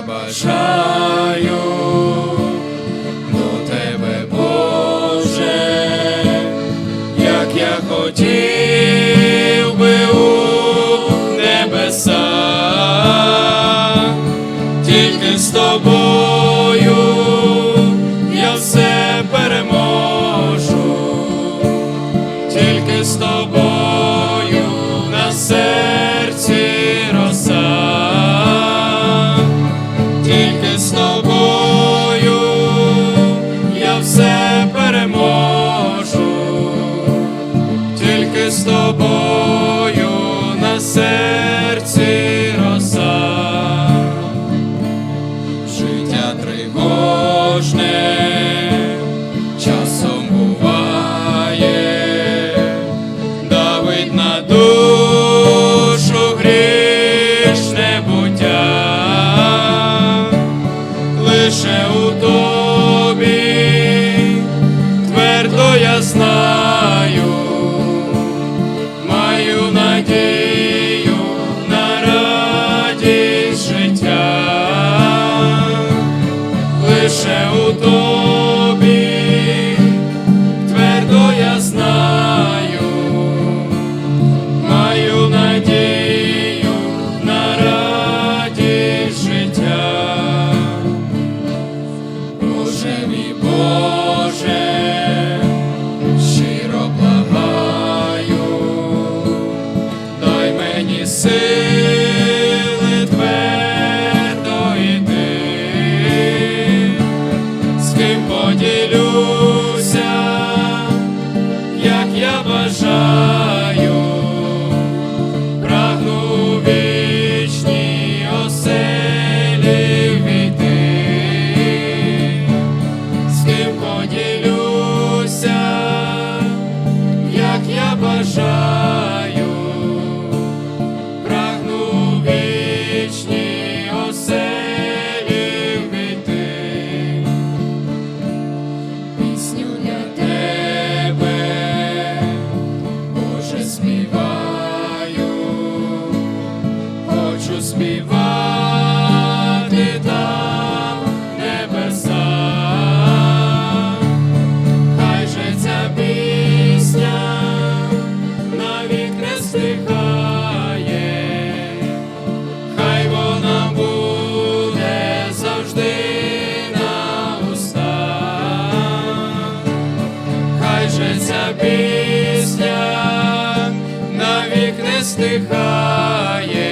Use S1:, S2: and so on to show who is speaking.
S1: я бажаю до тебе, Боже, як я хотів би у небеса, тільки з тобою я все переможу, тільки з тобою słyszę сили твердо з ким поділюся, як я бажаю, співаю, хочу співати там небеса, хай же ця пісня навік не стихає, хай вона буде завжди на устах, хай же ця пісня стихає,